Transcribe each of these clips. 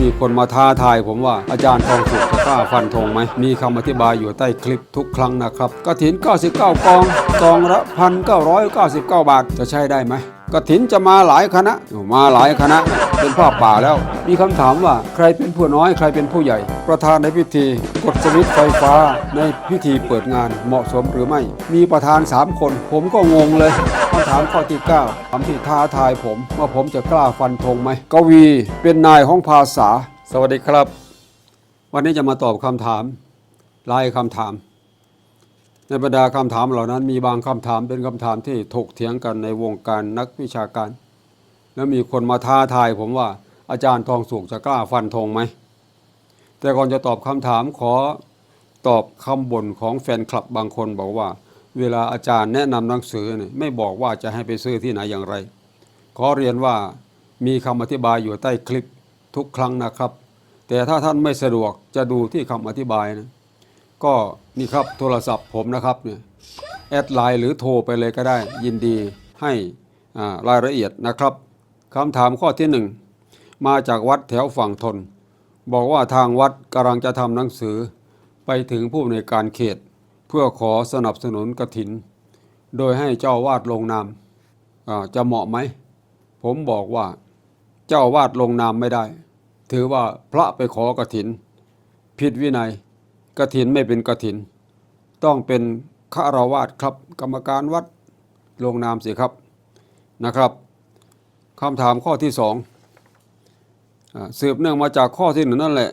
มีคนมาท้าทายผมว่าอาจารย์ทองสุกจะกล้าฟันธงไหม มีคำอธิบายอยู่ใต้คลิปทุกครั้งนะครับกระถิน 99 กองกองละพันเก้าร้อยเก้าสิบเก้าบาทจะใช้ได้ไหม กระถินจะมาหลายคณะ มาหลายคณะ เป็นภาพป่าแล้ว มีคำถามว่าใครเป็นผู้น้อยใครเป็นผู้ใหญ่ ประธานในพิธี กดสวิตช์ไฟฟ้า ในพิธีเปิดงานเหมาะสมหรือไม่ มีประธาน 3 คน ผมก็งงเลยคำถามข้อที่9คำที่ท้าทายผมว่าผมจะกล้าฟันธงไหมกวีเป็นนายของภาษา สวัสดีครับ วันนี้จะมาตอบคำถามลายคำถาม ในบรรดาคำถามเหล่านั้นมีบางคำถามเป็นคำถามที่ถกเถียงกันในวงการนักวิชาการ แล้วมีคนมาท้าทายผมว่าอาจารย์ทองสุกจะกล้าฟันธงไหม แต่ก่อนจะตอบคำถามขอตอบคำบ่นของแฟนคลับบางคนบอกว่า เวลาอาจารย์แนะนำหนังสือเนี่ยไม่บอกว่าจะให้ไปซื้อที่ไหนอย่างไร ขอเรียนว่ามีคำอธิบายอยู่ใต้คลิปทุกครั้งนะครับ แต่ถ้าท่านไม่สะดวกจะดูที่คำอธิบายนะ ก็นี่ครับโทรศัพท์ผมนะครับเนี่ยแอดไลน์หรือโทรไปเลยก็ได้ ยินดีให้รายละเอียดนะครับคำถามข้อที่หนึ่งมาจากวัดแถวฝั่งทน บอกว่าทางวัดกำลังจะทำหนังสือ ไปถึงผู้ในการเขต เพื่อขอสนับสนุนกระถิน โดยให้เจ้าวาดลงนามจะเหมาะไหม ผมบอกว่าเจ้าวาดลงนามไม่ได้ ถือว่าพระไปขอกระถิน ผิดวินัย กระถินไม่เป็นกระถิน ต้องเป็นฆราวาสครับ กรรมการวัดลงนามสิครับนะครับคำถามข้อที่สองสืบเนื่องมาจากข้อที่หนึ่งนั่นแหละ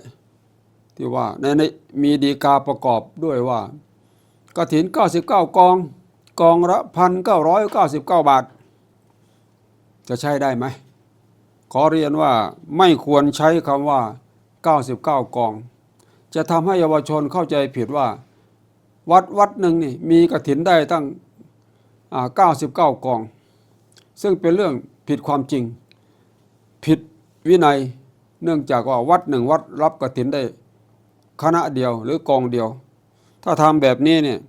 ที่ว่าในในมีดีกาประกอบด้วยว่ากระถิน 99 กอง กองละพันเก้าร้อยเก้าสิบเก้าบาท จะใช้ได้ไหมขอเรียนว่าไม่ควรใช้คำว่า 99 กอง จะทำให้เยาวชนเข้าใจผิดว่า วัดวัดหนึ่งนี่มีกระถินได้ตั้งอ่า99กอง ซึ่งเป็นเรื่องผิดความจริง ผิดวินัยเนื่องจากว่าวัดหนึ่งวัดรับกระถินได้คณะเดียวหรือกองเดียว ถ้าทำแบบนี้เนี่ย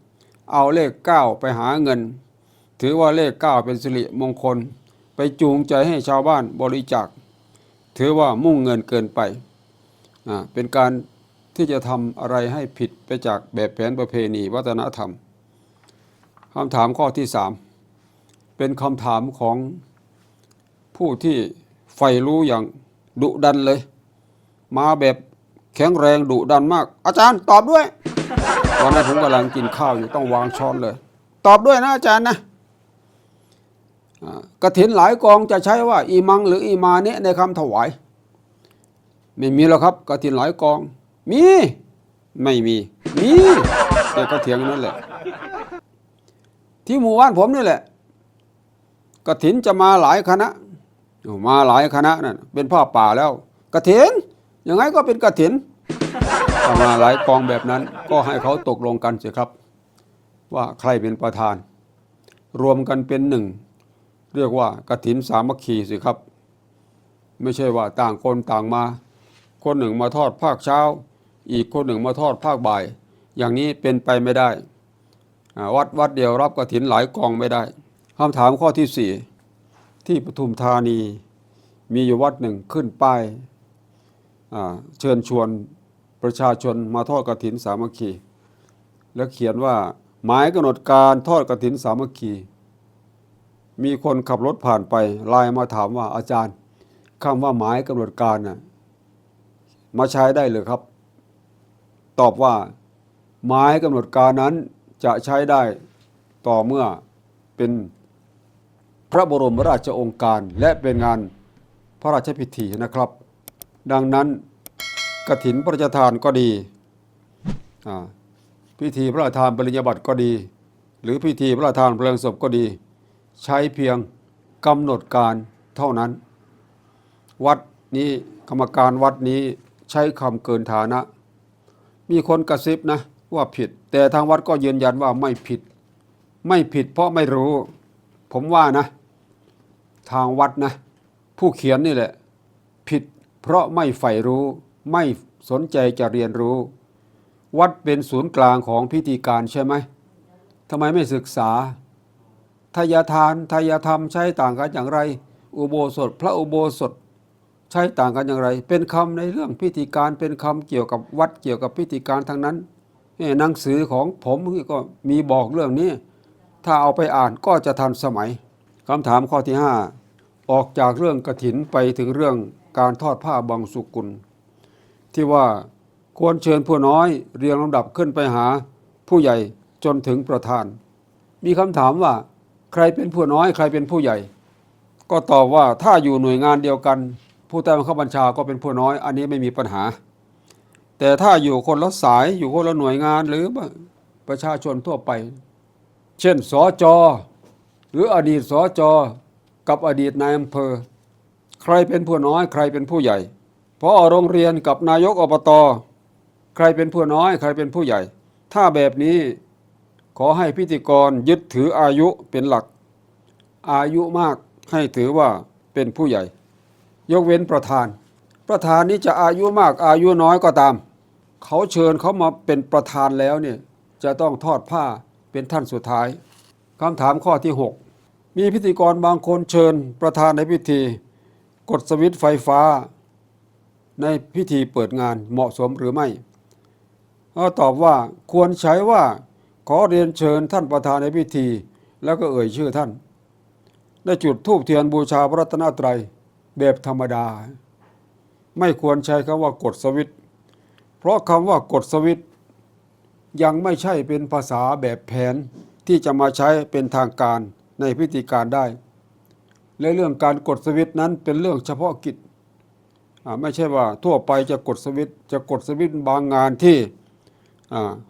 เอาเลข9ไปหาเงิน ถือว่าเลข9เป็นสิริมงคล ไปจูงใจให้ชาวบ้านบริจาค ถือว่ามุ่งเงินเกินไป เป็นการ ที่จะทำอะไรให้ผิดไปจากแบบแผนประเพณีวัฒนธรรมคำถามข้อที่สามเป็นคำถามของผู้ที่ใฝ่รู้อย่างดุดันเลย มาแบบแข็งแรงดุดันมาก อาจารย์ตอบด้วย ตอนนั้นผมกำลังกินข้าวอยู่ต้องวางช้อนเลย ตอบด้วยนะอาจารย์นะกระถินหลายกองจะใช้ว่า อีมังหรืออีมาเนี่ยในคำถวาย ไม่มีแล้วครับกระถินหลายกอง มี ไม่มี มีแต่ก็เถียงนั่นแหละ ที่หมู่บ้านผมนี่แหละกระถินจะมาหลายคณะ มาหลายคณะนั่นเป็นผ้าป่าแล้วกระถินยังไงก็เป็นกระถินมาหลายกองแบบนั้น ก็ให้เขาตกลงกันสิครับ ว่าใครเป็นประธาน รวมกันเป็นหนึ่ง เรียกว่ากฐินสามัคคีสิครับ ไม่ใช่ว่าต่างคนต่างมา คนหนึ่งมาทอดภาคเช้า อีกคนหนึ่งมาทอดภาคบ่าย อย่างนี้เป็นไปไม่ได้วัดวัดเดียวรับกฐินหลายกองไม่ได้คำถามข้อที่สี่ที่ปทุมธานีมีอยู่วัดหนึ่งขึ้นป้ายเชิญชวนประชาชนมาทอดกฐินสามัคคี แล้วเขียนว่าหมายกำหนดการทอดกฐินสามัคคี มีคนขับรถผ่านไปไลน์มาถามว่าอาจารย์คำว่าหมายกำหนดการน่ะมาใช้ได้เลยครับ ตอบว่า หมายกำหนดการนั้นจะใช้ได้ต่อเมื่อเป็นพระบรมราชโองการและเป็นงานพระราชพิธีนะครับ ดังนั้นกฐินพระราชทานก็ดี พิธีพระราชทานปริญญาบัตรก็ดี หรือพิธีพระราชทานเพลิงศพก็ดี ใช้เพียงกำหนดการเท่านั้น วัดนี้กรรมการวัดนี้ใช้คำเกินฐานะ มีคนกระซิบนะว่าผิด แต่ทางวัดก็ยืนยันว่าไม่ผิด ไม่ผิดเพราะไม่รู้ ผมว่านะ ทางวัดนะ ผู้เขียนนี่แหละ ผิดเพราะไม่ใฝ่รู้ ไม่สนใจจะเรียนรู้ วัดเป็นศูนย์กลางของพิธีการใช่ไหมทำไมไม่ศึกษาทายทานทายธรรมใช้ต่างกันอย่างไร อุโบสถ พระอุโบสถ ช้ช้ต่างกันอย่างไร เป็นคำในเรื่องพิธีการเป็นคำเกี่ยวกับวัดเกี่ยวกับพิธีการทั้งนั้นหนังสือของผมก็มีบอกเรื่องนี้ ถ้าเอาไปอ่านก็จะทันสมัยคำถามข้อที่ 5 ออกจากเรื่องกระถินไปถึงเรื่องการทอดผ้าบางสุกุล ที่ว่าควรเชิญผู้น้อยเรียงลำดับขึ้นไปหา ผู้ใหญ่จนถึงประธาน มีคำถามว่า ใครเป็นผู้น้อยใครเป็นผู้ใหญ่ ก็ตอบว่าถ้าอยู่หน่วยงานเดียวกัน ผู้ใต้บังคับบัญชาก็เป็นผู้น้อย อันนี้ไม่มีปัญหา แต่ถ้าอยู่คนละสายอยู่คนละหน่วยงานหรือประชาชนทั่วไป เช่นสอจอหรืออดีตสอจอกับอดีตนายอำเภอ ใครเป็นผู้น้อย ใครเป็นผู้ใหญ่พอโรงเรียนกับนายกอบตใครเป็นผู้น้อย ใครเป็นผู้ใหญ่ ถ้าแบบนี้ขอให้พิธีกรยึดถืออายุเป็นหลัก อายุมากให้ถือว่าเป็นผู้ใหญ่ ยกเว้นประธาน ประธานนี้จะอายุมากอายุน้อยก็ตาม เขาเชิญเขามาเป็นประธานแล้วเนี่ยจะต้องทอดผ้าเป็นท่านสุดท้ายคำถามข้อที่ 6 มีพิธีกรบางคนเชิญประธานในพิธี กดสวิตช์ไฟฟ้า ในพิธีเปิดงานเหมาะสมหรือไม่ก็ตอบว่าควรใช้ว่าขอเรียนเชิญท่านประธานในพิธี แล้วก็เอ่ยชื่อท่าน ได้จุดธูปเทียนบูชาพระรัตนตรัย แบบธรรมดา ไม่ควรใช้คำว่ากดสวิตเพราะคำว่ากดสวิตยังไม่ใช่เป็นภาษาแบบแผนที่จะมาใช้เป็นทางการในพิธีการได้ และเรื่องการกดสวิตนั้นเป็นเรื่องเฉพาะกิจ ไม่ใช่ว่าทั่วไปจะกดสวิตจะกดสวิตบางงานที่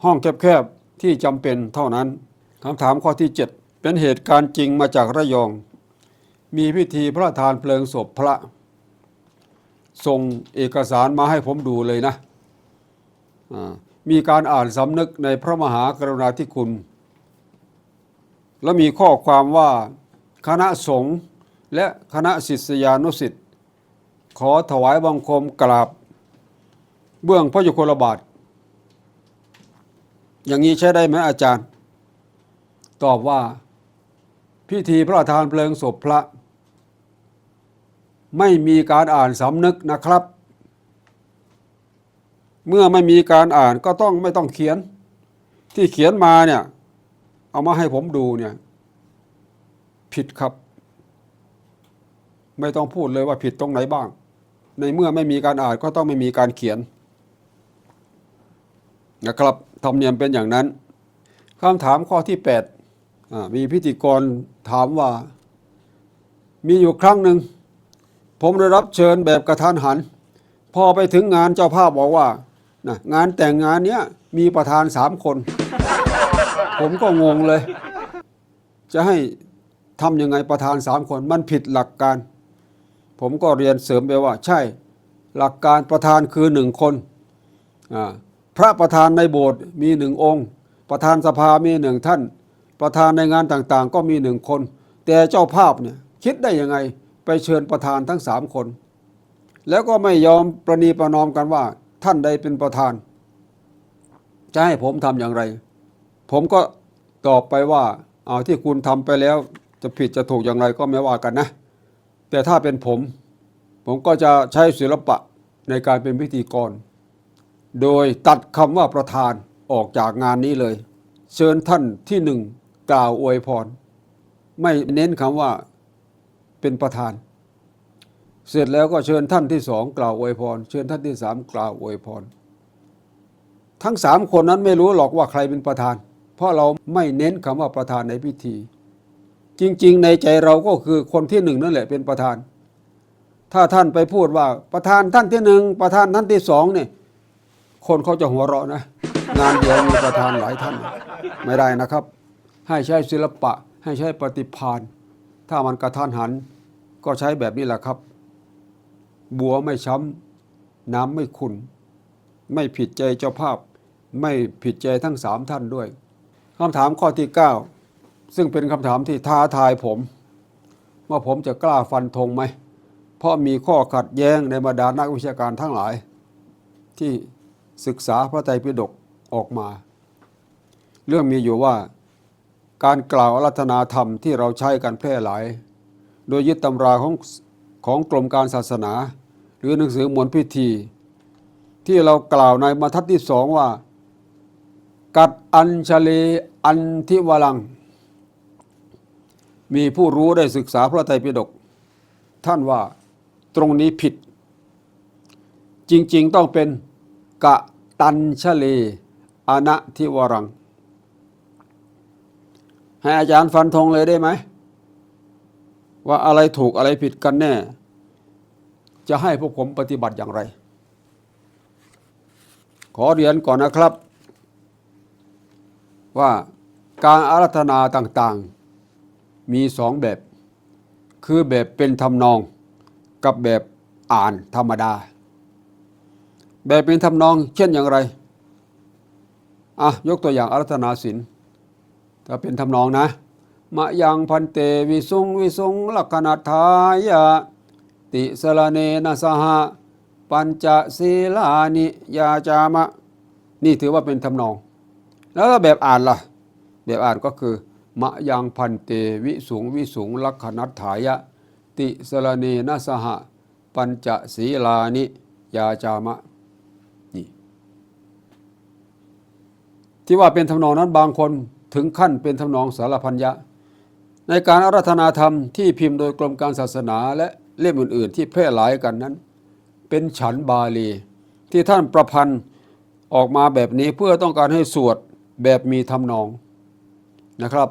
ห้องแคบๆที่จำเป็นเท่านั้นคำถามข้อที่ 7 เป็นเหตุการณ์จริงมาจากระยอง มีพิธีพระราชทานเพลิงศพพระ ส่งเอกสารมาให้ผมดูเลยนะมีการอ่านสำนึกในพระมหากรุณาธิคุณ และมีข้อความว่าคณะสงฆ์และคณะศิษยานุศิษย์ขอถวายบังคมกราบ เบื้องพระยุคลบาท อย่างนี้ใช้ได้ไหมอาจารย์ ตอบว่าพิธีพระราชทานเพลิงศพพระ ไม่มีการอ่านสำนึกนะครับ เมื่อไม่มีการอ่านก็ต้องไม่ต้องเขียน ที่เขียนมาเนี่ย เอามาให้ผมดูเนี่ย ผิดครับ ไม่ต้องพูดเลยว่าผิดตรงไหนบ้าง ในเมื่อไม่มีการอ่านก็ต้องไม่มีการเขียนนะครับธรรมเนียมเป็นอย่างนั้นคำถามข้อที่ 8 มีพิธีกรถามว่า มีอยู่ครั้งหนึ่ง ผมได้รับเชิญแบบกระทันหัน พอไปถึงงานเจ้าภาพบอกว่านะงานแต่งงานเนี้ยมีประธานสามคน ผมก็งงเลย จะให้ทำยังไงประธานสามคน มันผิดหลักการ ผมก็เรียนเสริมไปว่า ใช่ หลักการประธานคือหนึ่งคน พระประธานในโบสถ์มีหนึ่งองค์ ประธานสภามีหนึ่งท่าน ประธานในงานต่างๆ ก็มีหนึ่งคน แต่เจ้าภาพเนี่ยคิดได้ยังไง ไปเชิญประธานทั้งสามคน แล้วก็ไม่ยอมประนีประนอมกันว่า ท่านใดเป็นประธาน จะให้ผมทำอย่างไร ผมก็ตอบไปว่า เอาที่คุณทำไปแล้ว จะผิดจะถูกอย่างไรก็ไม่ว่ากันนะ แต่ถ้าเป็นผม ผมก็จะใช้ศิลปะในการเป็นพิธีกร โดยตัดคำว่าประธานออกจากงานนี้เลย เชิญท่านที่หนึ่งกล่าวอวยพร ไม่เน้นคำว่า เป็นประธาน เสร็จแล้วก็เชิญท่านที่สองกล่าวอวยพร เชิญท่านที่สามกล่าวอวยพร ทั้งสามคนนั้นไม่รู้หรอกว่าใครเป็นประธาน เพราะเราไม่เน้นคำว่าประธานในพิธี จริง ๆ ในใจเราก็คือคนที่หนึ่งนั่นแหละเป็นประธาน ถ้าท่านไปพูดว่าประธานท่านที่หนึ่งประธานท่านที่สองเนี่ยคนเขาจะหัวเราะนะ งานเดียวมีประธานหลายท่าน ไม่ได้นะครับ ให้ใช้ศิลปะ ให้ใช้ปฏิภาณ ถ้ามันกระทันหันก็ใช้แบบนี้แหละครับ บัวไม่ช้ำน้ำไม่ขุนไม่ผิดใจเจ้าภาพ ไม่ผิดใจทั้งสามท่านด้วยคำถามข้อที่ 9 ซึ่งเป็นคำถามที่ท้าทายผม ว่าผมจะกล้าฟันธงไหม เพราะมีข้อขัดแย้งในบรรดานักวิชาการทั้งหลาย ที่ศึกษาพระไตรปิฎกออกมา เรื่องมีอยู่ว่า การกล่าวอารัธนาธรรมที่เราใช้กันแพร่หลาย โดยยึดตำราของของกรมการศาสนา หรือหนังสือมวลพิธี ที่เรากล่าวในบรรทัดที่สองว่า กัดอัญชลีอันทิวลัง มีผู้รู้ได้ศึกษาพระไตรปิฎกท่านว่าตรงนี้ผิด จริงๆต้องเป็นกะตัญชลีอนะทิวรัง ให้อาจารย์ฟันธงเลยได้ไหม ว่าอะไรถูกอะไรผิดกันแน่ จะให้พวกผมปฏิบัติอย่างไร ขอเรียนก่อนนะครับ ว่าการอารัธนาต่างๆ มีสองแบบ คือแบบเป็นทำนองกับแบบอ่านธรรมดา แบบเป็นทำนองเช่นอย่างไรอะยกตัวอย่างอารัธนาศิล ถ้าเป็นทำนองนะ มะยังพันเตวิสุงวิสุงลักขณทายะ ติสลเนนะสหะปัญจศีลานิยาจามะ นี่ถือว่าเป็นทำนอง แล้วแบบอ่านล่ะ แบบอ่านก็คือ มะยังพันเตวิสุงวิสุงลักขณทายะ ติสลเนนะสหะปัญจศีลานิยาจามะนี่ที่ว่าเป็นทำนองนั้นบางคน ถึงขั้นเป็นทำนองสารพันยะ ในการอารัธนาธรรมที่พิมพ์โดยกรมการศาสนาและเล่มอื่น ๆ ที่แพร่หลายกันนั้น เป็นฉันบาลี ที่ท่านประพันธ์ออกมาแบบนี้เพื่อต้องการให้สวดแบบมีทำนองนะครับ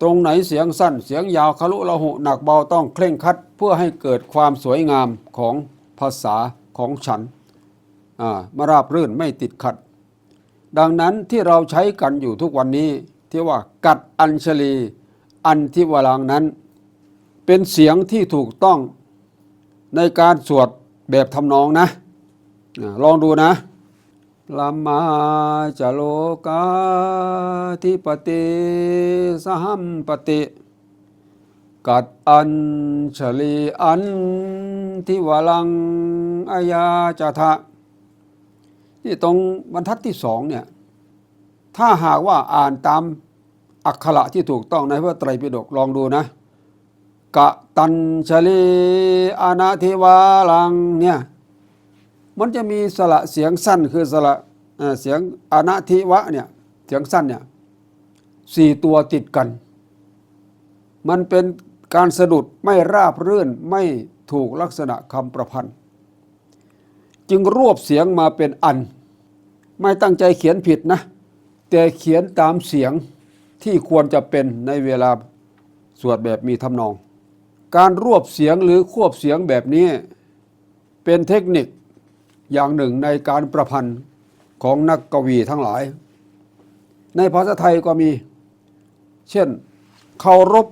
ตรงไหนเสียงสั้นเสียงยาวคารุละหุหนักเบาต้องเคร่งคัดเพื่อให้เกิดความสวยงามของภาษาของฉันมาราบรื่นไม่ติดขัด ดังนั้นที่เราใช้กันอยู่ทุกวันนี้ ที่ว่ากัดอัญชลี อันที่วลังนั้น เป็นเสียงที่ถูกต้องในการสวดแบบทำนองนะ ลองดูนะลามาจโลกาธิปติสหัมปติ กัดอัญชลีอันที่วลังอายาจทะ ที่ตรงบรรทัดที่สองเนี่ยถ้าหากว่าอ่านตามอักขระที่ถูกต้องในพระไตรปิฎกลองดูนะ กะตัญชลีอานาทิวาลังเนี่ยมันจะมีสระเสียงสั้นคือสระเอ่อเสียงอานาทิวะเนี่ยเสียงสั้นเนี่ยสี่ตัวติดกัน มันเป็นการสะดุดไม่ราบรื่นไม่ถูกลักษณะคำประพันธ์ จึงรวบเสียงมาเป็นอัน ไม่ตั้งใจเขียนผิดนะ แต่เขียนตามเสียงที่ควรจะเป็นในเวลาสวดแบบมีทำนอง การรวบเสียงหรือควบเสียงแบบนี้ เป็นเทคนิคอย่างหนึ่งในการประพันธ์ของนักกวีทั้งหลาย ในภาษาไทยก็มี เช่นเคารพ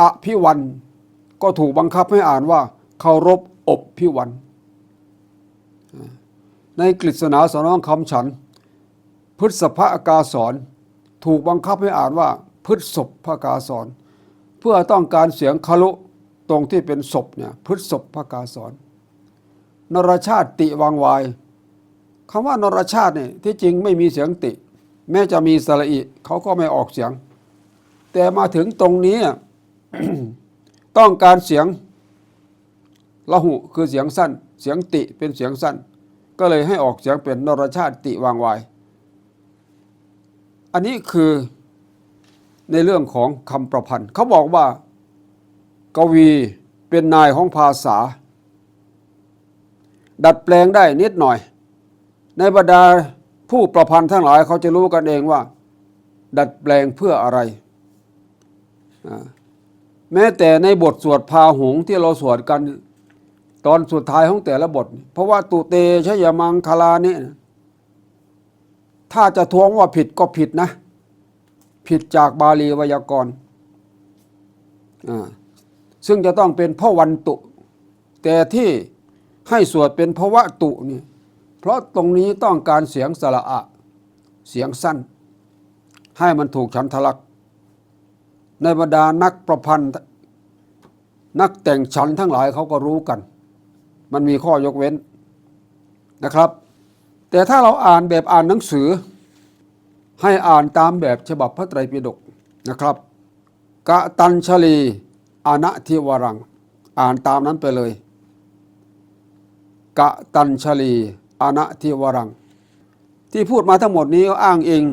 อภิวัน ก็ถูกบังคับให้อ่านว่าเคารพอบพิวัน ในกฤษณาสนองคำฉัน พฤษภอากาสอนถูกบังคับให้อ่านว่าพฤษภพกาสอนเพื่อต้องการเสียงคารุตรงที่เป็นศพเนี่ยพฤษภพกาสอนนรชาติติวังวายคำว่านรชาติเนี่ยที่จริงไม่มีเสียงติ แม้จะมีสระอิเขาก็ไม่ออกเสียง แต่มาถึงตรงนี้ต้องการเสียงละหุคือเสียงสั้น เสียงติเป็นเสียงสั้น ก็เลยให้ออกเสียงเป็นนรชาติติวางวาย อันนี้คือในเรื่องของคำประพันธ์ เขาบอกว่ากวีเป็นนายของภาษา ดัดแปลงได้นิดหน่อย ในบรรดาผู้ประพันธ์ทั้งหลายเขาจะรู้กันเองว่า ดัดแปลงเพื่ออะไร แม้แต่ในบทสวดพาหงที่เราสวดกัน ตอนสุดท้ายของแต่ละบท เพราะว่าตุเตชยมังคลานี่ถ้าจะท้วงว่าผิดก็ผิดนะ ผิดจากบาลีไวยากรณ์ซึ่งจะต้องเป็นพระวันตุ แต่ที่ให้สวดเป็นพระวะตุนี่เพราะตรงนี้ต้องการเสียงสระอะ เสียงสั้น ให้มันถูกฉันทลักษณ์ในบรรดานักประพันธ์ นักแต่งฉันทั้งหลายเขาก็รู้กัน มันมีข้อยกเว้นนะครับ แต่ถ้าเราอ่านแบบอ่านหนังสือ ให้อ่านตามแบบฉบับพระไตรปิฎกนะครับกะตัญชลีอานะทิวรัง อ่านตามนั้นไปเลยกะตัญชลีอนะทิวรัง ที่พูดมาทั้งหมดนี้ก็อ้างอิง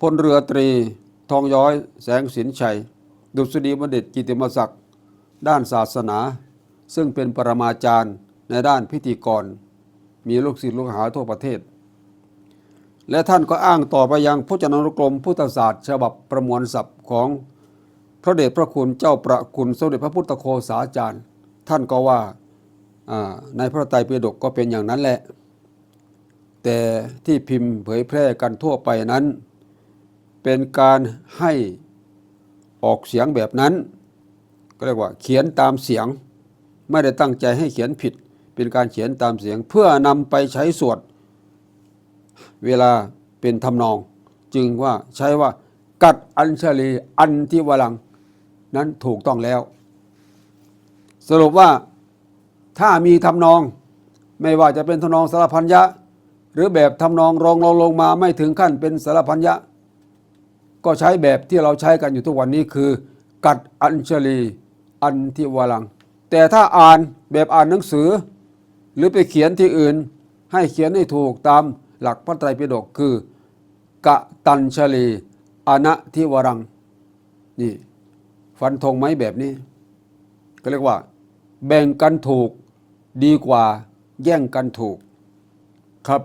พลเรือตรี ทองย้อย แสงสินชัย ดุษฎีบัณฑิตกิติมศักดิ์ด้านศาสนา ซึ่งเป็นปรมาจารย์ในด้านพิธีกร มีลูกศิษย์ลูกหาทั่วประเทศ และท่านก็อ้างต่อไปยังพจนานุกรมพุทธศาสตร์ ฉบับประมวลศัพท์ของพระเดชพระคุณเจ้าประคุณสมเด็จพระพุทธโฆษาจารย์ ท่านก็ว่าในพระไตรปิฎกก็เป็นอย่างนั้นแหละ แต่ที่พิมพ์เผยแพร่กันทั่วไปนั้น เป็นการให้ออกเสียงแบบนั้น ก็เรียกว่าเขียนตามเสียง ไม่ได้ตั้งใจให้เขียนผิด เป็นการเขียนตามเสียง เพื่อนำไปใช้สวด เวลาเป็นทำนอง จึงว่าใช้ว่า กัดอัญชลีอันที่วลัง นั้นถูกต้องแล้ว สรุปว่าถ้ามีทำนอง ไม่ว่าจะเป็นทำนองสารพันยะ หรือแบบทำนองรองลงลงมาไม่ถึงขั้นเป็นสารพันยะ ก็ใช้แบบที่เราใช้กันอยู่ทุกวันนี้คือ กัดอัญชลีอันทิวลัง แต่ถ้าอ่านแบบอ่านหนังสือ หรือไปเขียนที่อื่น ให้เขียนให้ถูกตามหลักพระไตรปิฎกคือกะตัญชลีอนะทิวรัง นี่ ฟันธงไหมแบบนี้ ก็เรียกว่า แบ่งกันถูกดีกว่าแย่งกันถูกครับ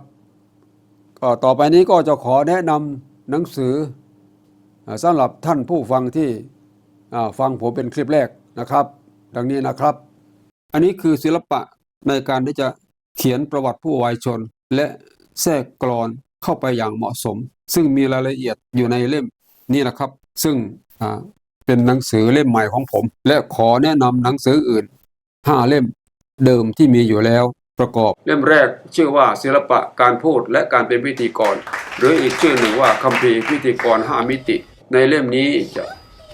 ก็ต่อไปนี้ก็จะขอแนะนำหนังสือสำหรับท่านผู้ฟังที่ฟังผมเป็นคลิปแรกนะครับ ดังนี้นะครับ อันนี้คือศิลปะในการที่จะเขียนประวัติผู้วายชน และแทรกกรอนเข้าไปอย่างเหมาะสม ซึ่งมีรายละเอียดอยู่ในเล่มนี้นะครับ ซึ่งเป็นหนังสือเล่มใหม่ของผม และขอแนะนำหนังสืออื่นห้าเล่มเดิมที่มีอยู่แล้วประกอบ เล่มแรกชื่อว่าศิลปะการพูดและการเป็นพิธีกร หรืออีกชื่อหนึ่งว่าคัมภีร์พิธีกรห้ามิติ ในเล่มนี้จะ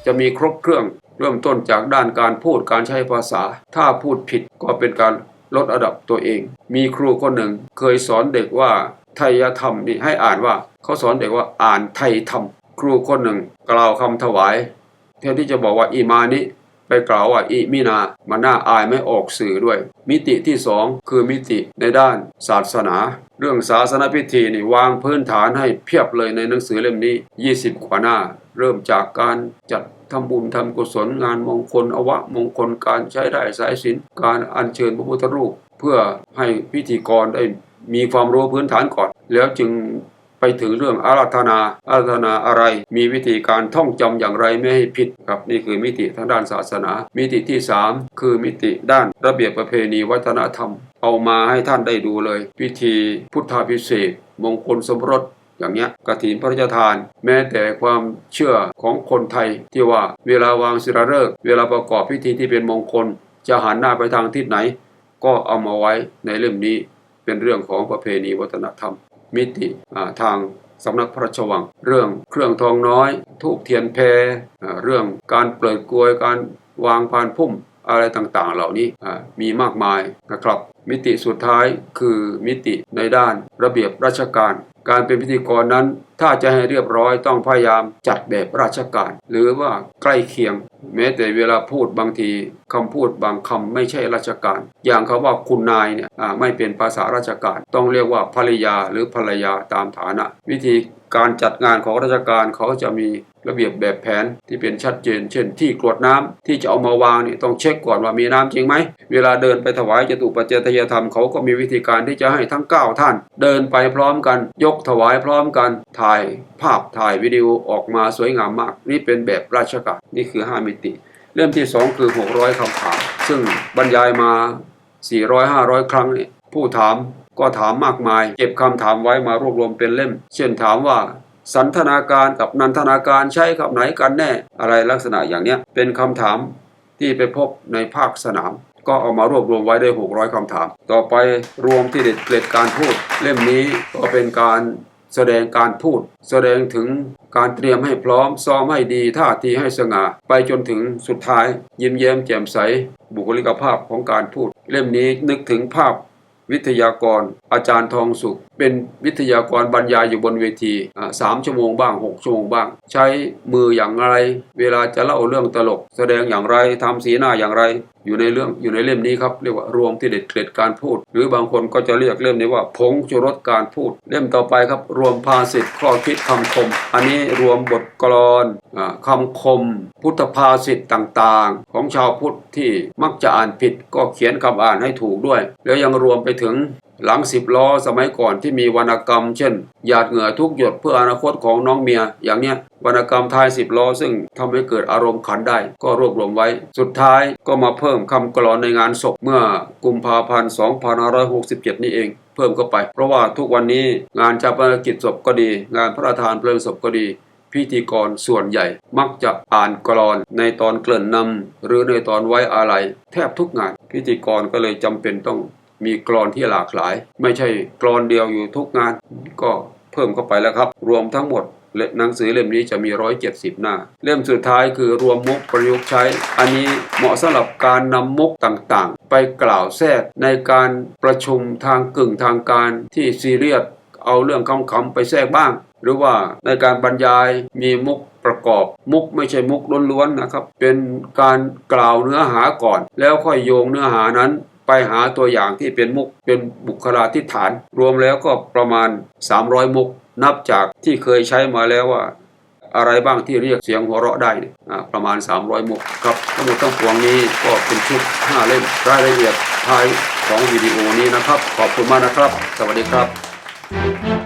จะมีครบเครื่อง เริ่มต้นจากด้านการพูดการใช้ภาษา ถ้าพูดผิดก็เป็นการลดระดับตัวเอง มีครูคนหนึ่งเคยสอนเด็กว่าไทยธรรมนี่ให้อ่านว่า เขาสอนเด็กว่าอ่านไทยธรรม ครูคนหนึ่งกล่าวคำถวายแทนที่จะบอกว่าอีมานิ ไปกล่าวว่าอิมินามันน่าอายไม่ออกสื่อด้วย มิติที่สองคือมิติในด้านศาสนา เรื่องศาสนพิธีนี่วางพื้นฐานให้เพียบเลยในหนังสือเล่มนี้ 20 กว่าหน้า เริ่มจากการจัดทำบุญทำกุศลงานมงคลอวะมงคลการใช้ได้สายสินการอัญเชิญพระพุทธรูป เพื่อให้พิธีกรได้มีความรู้พื้นฐานก่อน แล้วจึง ไปถึงเรื่องอาราธนาอาราธนาอะไร มีวิธีการท่องจำอย่างไรไม่ให้ผิดครับนี่คือมิติทางด้านศาสนา มิติที่ 3 คือมิติด้านระเบียบประเพณีวัฒนธรรม เอามาให้ท่านได้ดูเลย พิธีพุทธาพิเศษมงคลสมรสอย่างเนี้ยกฐินพระราชทาน แม้แต่ความเชื่อของคนไทย ที่ว่าเวลาวางศิลาฤกษ์เวลาประกอบพิธีที่เป็นมงคล จะหันหน้าไปทางทิศไหน ก็เอามาไว้ในเล่มนี้เป็นเรื่องของประเพณีวัฒนธรรม มิติทางสำนักพระราชวัง เรื่องเครื่องทองน้อย ทูบเทียนแพเรื่องการเปิดกลวยการวางพานพุ่ม อะไรต่างๆ เหล่านี้อ่ามีมากมายนะครับ มิติสุดท้ายคือมิติในด้านระเบียบราชการ การเป็นพิธีกรนั้น ถ้าจะให้เรียบร้อยต้องพยายามจัดแบบราชการ หรือว่าใกล้เคียง แม้แต่เวลาพูดบางทีคำพูดบางคำไม่ใช่ราชการ อย่างคำว่าคุณนายเนี่ยอ่าไม่เป็นภาษาราชการ ต้องเรียกว่าภรรยาหรือภรรยาตามฐานะ วิธี การจัดงานของราชการเขาจะมีระเบียบแบบแผนที่เป็นชัดเจน เช่น ที่กรวดน้ำที่จะเอามาวางนี่ต้องเช็คก่อนว่ามีน้ำจริงไหม เวลาเดินไปถวายจตุปัจเจทยธรรมเขาก็มีวิธีการที่จะให้ทั้ง 9 ท่าน เดินไปพร้อมกัน ยกถวายพร้อมกัน ถ่ายภาพถ่ายวิดีโอออกมาสวยงามมาก นี่เป็นแบบราชการนี่คือ 5 มิติ เรื่องที่ 2 คือ 600คำถาม ซึ่งบรรยายมา 400-500 ครั้งเนี่ยผู้ถาม ก็ถามมากมาย เก็บคำถามไว้มารวบรวมเป็นเล่ม เช่นถามว่าสันทนาการกับนันทนาการใช้คำไหนกันแน่ อะไรลักษณะอย่างเนี้ยเป็นคำถามที่ไปพบในภาคสนาม ก็เอามารวบรวมไว้ได้ 600คำถาม ต่อไปรวมที่เด็ดเกล็ดการพูด เล่มนี้ก็เป็นการแสดงการพูด แสดงถึงการเตรียมให้พร้อมซ้อมให้ดีท่าทีให้สง่าไปจนถึงสุดท้าย ยิ้มแย้มแจ่มใส บุคลิกภาพของการพูด เล่มนี้นึกถึงภาพ วิทยากร อาจารย์ทองสุข เป็นวิทยากรบรรยายอยู่บนเวทีสามชั่วโมงบ้างหกชั่วโมงบ้าง ใช้มืออย่างไร เวลาจะเล่าเรื่องตลก แสดงอย่างไรทำสีหน้าอย่างไร อยู่ในเรื่องอยู่ในเล่มนี้ครับเรียกว่ารวมที่เด็ดเกล็ดการพูด หรือบางคนก็จะเรียกเล่มนี้ว่าผงชูรสการพูด เล่มต่อไปครับ รวมภาษิตข้อคิดคำคม อันนี้รวมบทกลอนอคำคม พุทธภาษิตต่างๆ ของชาวพุทธที่มักจะอ่านผิดก็เขียนคำอ่านให้ถูกด้วย แล้วยังรวมไปถึง หลังสิบล้อสมัยก่อนที่มีวรรณกรรม เช่น หยาดเหงื่อทุกหยดเพื่ออนาคตของน้องเมีย อย่างเนี้ยวรรณกรรมท้ายสิบล้อซึ่งทำให้เกิดอารมณ์ขันได้ ก็รวบรวมไว้ สุดท้ายก็มาเพิ่มคำกลอนในงานศพเมื่อกุมภาพันธ์2567 นี่เองเพิ่มเข้าไป เพราะว่าทุกวันนี้งานชาปนกิจศพก็ดี งานพระราชทานเพลิงศพก็ดีพิธีกรส่วนใหญ่มักจะอ่านกลอนในตอนเกริ่นนำหรือในตอนไว้อาลัยแทบทุกงาน พิธีกรก็เลยจำเป็นต้อง มีกลอนที่หลากหลาย ไม่ใช่กลอนเดียวอยู่ทุกงานก็เพิ่มเข้าไปแล้วครับ รวมทั้งหมดเล่มหนังสือเล่มนี้จะมี 170 หน้า เล่มสุดท้ายคือรวมมุกประยุกต์ใช้ อันนี้เหมาะสำหรับการนำมุกต่างๆ ไปกล่าวแทรกในการประชุมทางกึ่งทางการที่ซีเรียสเอาเรื่องคำๆไปแทรกบ้าง หรือว่าในการบรรยายมีมุกประกอบ มุกไม่ใช่มุกล้วนๆนะครับ เป็นการกล่าวเนื้อหาก่อน แล้วค่อยโยงเนื้อหานั้น ไปหาตัวอย่างที่เป็นมุกเป็นบุคลาธิฐาน รวมแล้วก็ประมาณ 300 มุก นับจากที่เคยใช้มาแล้วว่า อะไรบ้างที่เรียกเสียงหัวเราะได้เนี่ยอ่าประมาณ 300 มุกครับทั้งหมดทั้งปวงนี้ก็เป็นชุด 5 เล่มรายละเอียดท้ายของวิดีโอนี้นะครับ ขอบคุณมากนะครับ สวัสดีครับ